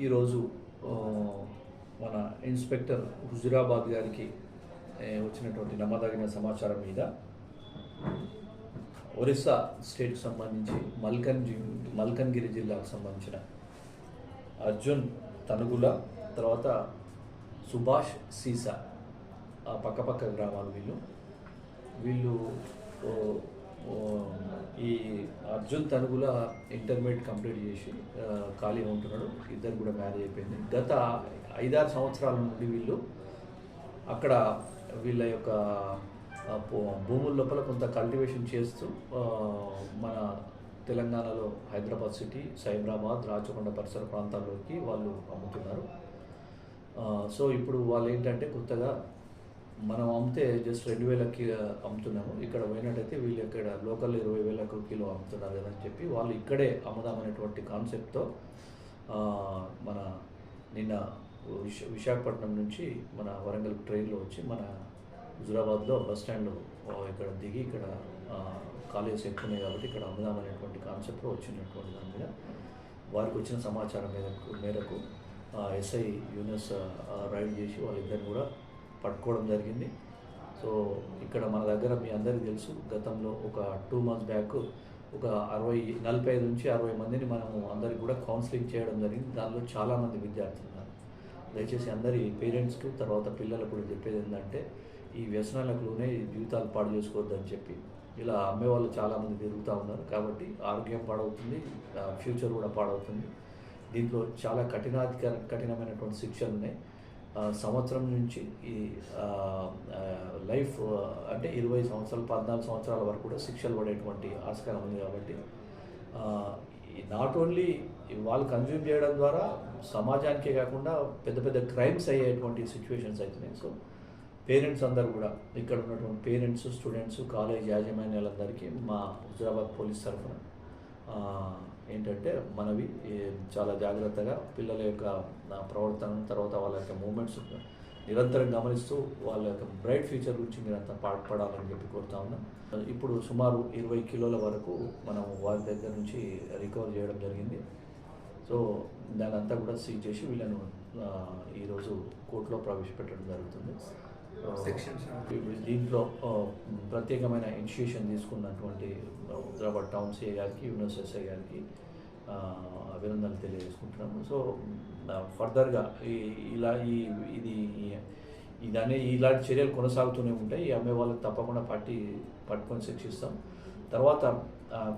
ఈరోజు మన ఇన్స్పెక్టర్ హుజురాబాద్ గారికి వచ్చినటువంటి నమ్మదగిన సమాచారం మీద ఒరిస్సా స్టేట్కి సంబంధించి మల్కన్ మల్కన్గిరి జిల్లాకు సంబంధించిన అర్జున్ తనుగుల తర్వాత సుభాష్ సీసా ఆ పక్కపక్క గ్రామాలు వీళ్ళు. వీళ్ళు అర్జున్ తనుగుల ఇంటర్మీడియట్ కంప్లీట్ చేసి ఖాళీ ఖాళీగా ఉంటున్నాడు. ఇద్దరు కూడా మ్యారేజ్ అయిపోయింది. గత ఐదారు సంవత్సరాల నుండి వీళ్ళు అక్కడ వీళ్ళ యొక్క భూముల లోపల కొంత కల్టివేషన్ చేస్తూ మన తెలంగాణలో హైదరాబాద్ సిటీ సైబరాబాద్ రాచకొండ పరిసర ప్రాంతాల్లోకి వాళ్ళు అమ్ముతున్నారు. సో ఇప్పుడు వాళ్ళు ఏంటంటే కొత్తగా మనం అమ్మితే జస్ట్ రెండు వేలకి అమ్ముతున్నాము. ఇక్కడ పోయినట్టయితే వీళ్ళు ఇక్కడ లోకల్ ఇరవై వేలకు కిలో అమ్ముతున్నారు కదా అని చెప్పి వాళ్ళు ఇక్కడే అమ్ముదామనేటువంటి కాన్సెప్ట్తో మన నిన్న విశ విశాఖపట్నం నుంచి మన వరంగల్ ట్రైన్లో వచ్చి మన హుజురాబాద్లో బస్ స్టాండ్లో ఇక్కడ దిగి ఇక్కడ కాలేజెస్ ఎక్కువ ఉన్నాయి కాబట్టి ఇక్కడ అమ్ముదామనేటువంటి కాన్సెప్ట్లో వచ్చినటువంటి దాని మీద వారికి వచ్చిన సమాచారం మేరకు మేరకు ఎస్ఐ యూనిస్ రైడ్ చేసి వాళ్ళిద్దరిని కూడా పట్టుకోవడం జరిగింది. సో ఇక్కడ మన దగ్గర మీ అందరికీ తెలుసు గతంలో ఒక టూ మంత్స్ బ్యాక్ ఒక అరవై నలభై ఐదు నుంచి అరవై మందిని మనము అందరికి కూడా కౌన్సిలింగ్ చేయడం జరిగింది. దానిలో చాలామంది విద్యార్థులు ఉన్నారు. దయచేసి అందరి పేరెంట్స్కి తర్వాత పిల్లలకు కూడా చెప్పేది ఏంటంటే ఈ వ్యసనాలకులోనే జీవితాలు పాడు చేసుకోవద్దని చెప్పి. ఇలా అమ్మే వాళ్ళు చాలామంది తిరుగుతూ ఉన్నారు. కాబట్టి ఆరోగ్యం పాడవుతుంది ఫ్యూచర్ కూడా పాడవుతుంది. దీంట్లో చాలా కఠినాధిక కఠినమైనటువంటి శిక్షలు ఉన్నాయి. సంవత్సరం నుంచి ఈ లైఫ్ అంటే ఇరవై సంవత్సరాలు పద్నాలుగు సంవత్సరాల వరకు కూడా శిక్షలు పడేటువంటి ఆస్కారం ఉంది కాబట్టి నాట్ ఓన్లీ వాళ్ళు కన్జ్యూమ్ చేయడం ద్వారా సమాజానికే కాకుండా పెద్ద పెద్ద క్రైమ్స్ అయ్యేటువంటి సిచ్యువేషన్స్ అవుతున్నాయి సో పేరెంట్స్ అందరు కూడా ఇక్కడ ఉన్నటువంటి పేరెంట్స్ స్టూడెంట్స్ కాలేజ్ యాజమాన్యాలందరికీ మా హుజరాబాద్ పోలీస్ తరఫున ఏంటంటే మనవి చాలా జాగ్రత్తగా పిల్లల యొక్క ప్రవర్తన తర్వాత వాళ్ళ యొక్క మూమెంట్స్ నిరంతరం గమనిస్తూ వాళ్ళ యొక్క బ్రైట్ ఫ్యూచర్ గురించి మీరంతా పాటుపడాలని చెప్పి కోరుతా ఉన్నాం. ఇప్పుడు సుమారు ఇరవై కిలోల వరకు మనం వారి దగ్గర నుంచి రికవర్ చేయడం జరిగింది. సో దాని అంతా కూడా సీజ్ చేసి వీళ్ళను ఈరోజు కోర్టులో ప్రవేశపెట్టడం జరుగుతుంది. దీంట్లో ప్రత్యేకమైన ఇనిషియేషన్ తీసుకున్నటువంటి హైదరాబాద్ టౌన్ సిఐ గారికి యూనివర్స్ గారికి అభినందనలు తెలియజేసుకుంటున్నాము. సో ఫర్దర్గా ఈ ఇలా ఈ ఇది ఇదనే ఇలాంటి చర్యలు కొనసాగుతూనే ఉంటాయి. ఈ అమ్మే వాళ్ళకి తప్పకుండా పట్టి పట్టుకొని శిక్షిస్తాం. తర్వాత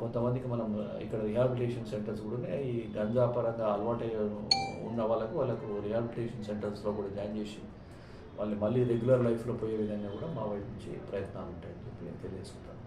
కొంతమందికి మనం ఇక్కడ రిహాబిలిటేషన్ సెంటర్స్ కూడా ఉన్నాయి. ఈ గంజా పరంగా అలవాటు ఉన్న వాళ్ళకు వాళ్ళకు రిహాబిలిటేషన్ సెంటర్స్లో కూడా జాయిన్ చేసి వాళ్ళు మళ్ళీ రెగ్యులర్ లైఫ్లో పోయే విధంగా కూడా మా వైపు నుంచి ప్రయత్నాలు ఉంటాయని చెప్పి నేను తెలియజేసుకుంటాను.